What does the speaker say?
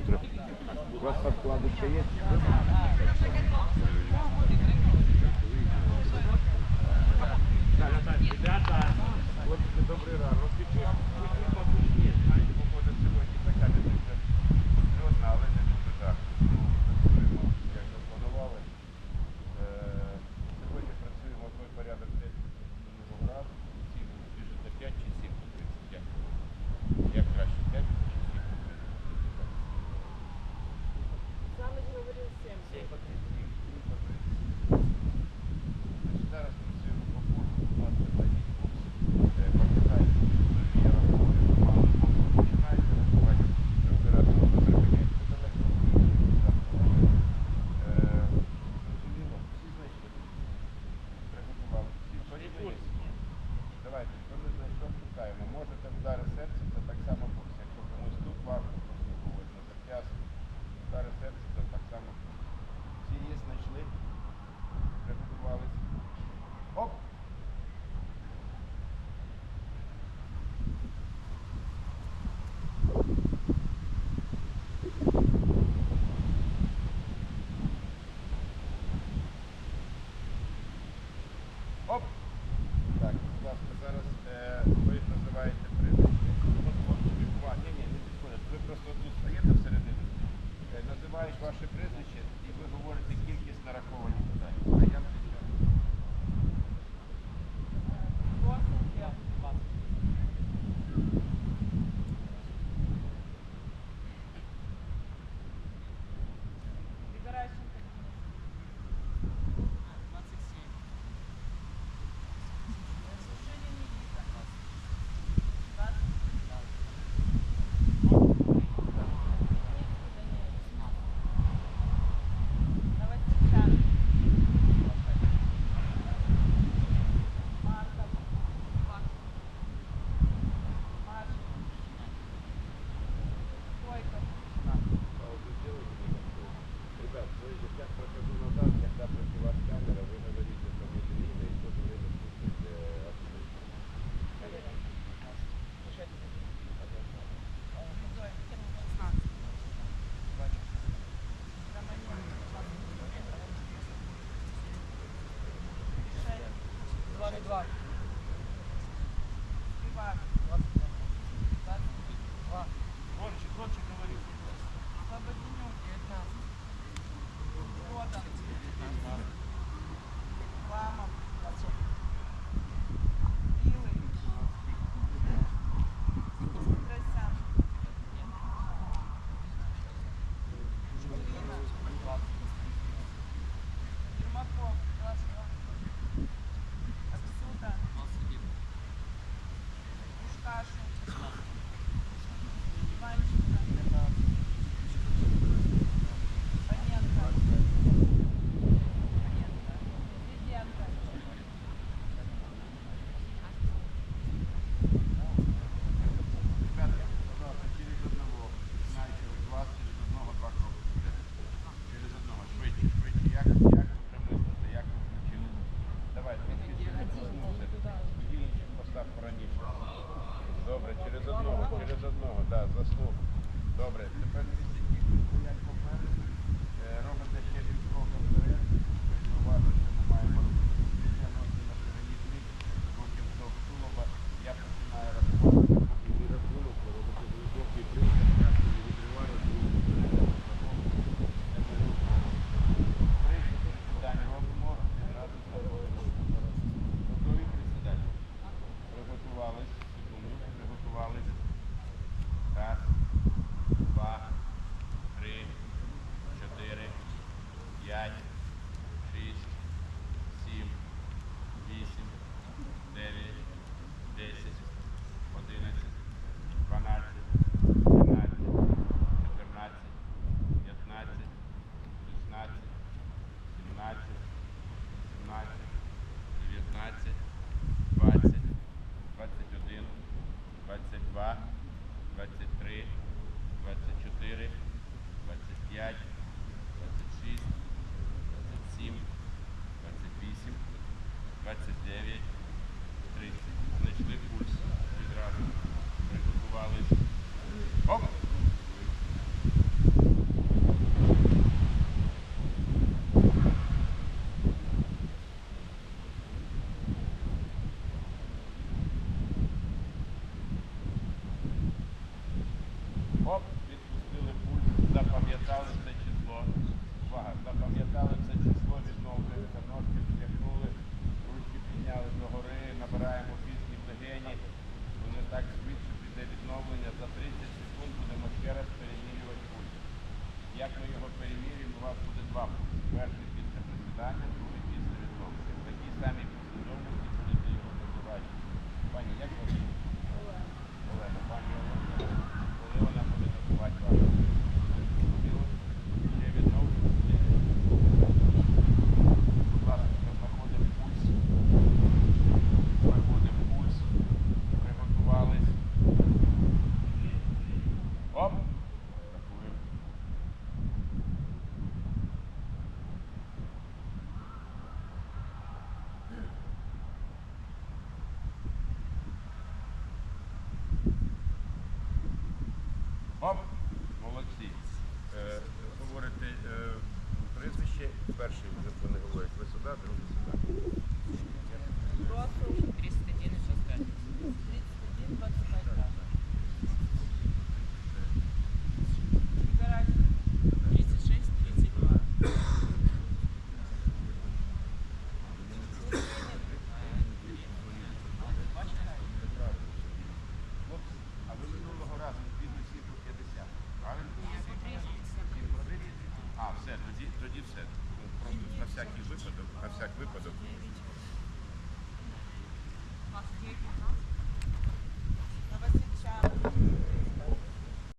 утро. У вас подклады есть? хто тут стоїте всередині, е, називаєш ваше прізвище і ви говорите кількість нарахованих питань. like. одного, через одного, так, да, заслуг. Добре, тепер дивіться, як померли. up. Оп! Молодці. Е, говорите е, прізвище, перший вони говорять, ви сюди, другий сюди. тоді, тоді все. Ну, Просто на всякий випадок, на всяк випадок.